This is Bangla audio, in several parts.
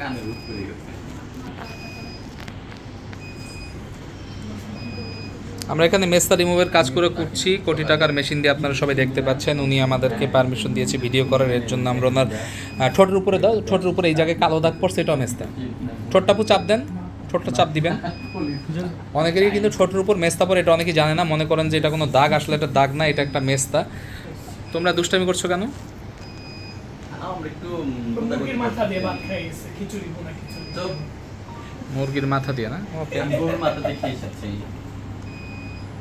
কানের উপরে গেছে আমরা এখানে মেস্তা রিমুভের কাজ করে করছি। কোটি টাকার মেশিন দিয়ে আপনারা সবাই দেখতে পাচ্ছেন। উনি আমাদেরকে পারমিশন দিয়েছে ভিডিও করার। এর জন্য আমরা ওনার ঠোঁটের উপরে দাও। ঠোঁটের উপরে এই জায়গায় কালো দাগ পড়ছে, এটাও মেস্তা। ঠোঁটটাপু চাপ দেন। ঠোঁটটা চাপ দিবেন। অনেকেরই কিন্তু ঠোঁটের উপর মেস্তা পরে এটা অনেকেই জানে না। মনে করেন যে এটা কোনো দাগ, আসলে এটা দাগ না, এটা একটা মেস্তা। তোমরা দুষ্টামি করছ কেন? আমরা একটু মুরগির মাথা দিয়ে ভাত খাই গেছে খিচুড়ি বোনা খিচুড়ি। তো মুরগির মাথা দিয়ে না? ওকে। গরুর মাথা দেখে এসেছে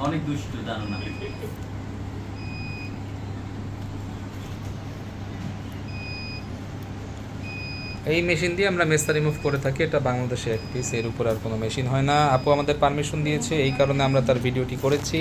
অনেক দুষ্টু জানো না। এই মেশিন দিয়ে আমরা মেস্তা রিমুভ করে থাকি। এটা বাংলাদেশে এক পিস এর উপর আর কোনো মেশিন হয় না। আপু আমাদের পারমিশন দিয়েছে এই কারণে আমরা তার ভিডিওটি করেছি।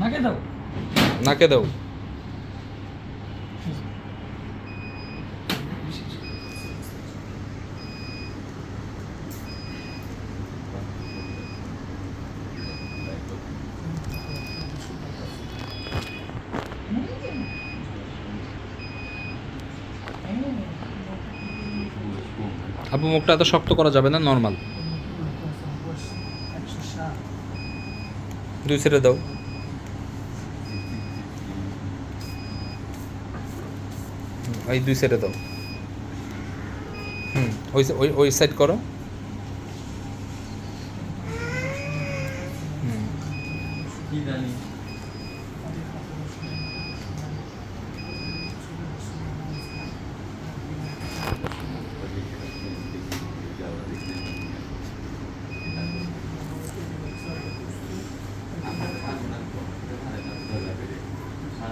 নাকে দাও নাকে দাও আপু মুখটা এত শক্ত করা যাবে না নর্মাল দুই ছেড়ে দাও। এই দুই সাইডে দাও। হুম, ওই ওই ওই সাইড করো। হুম।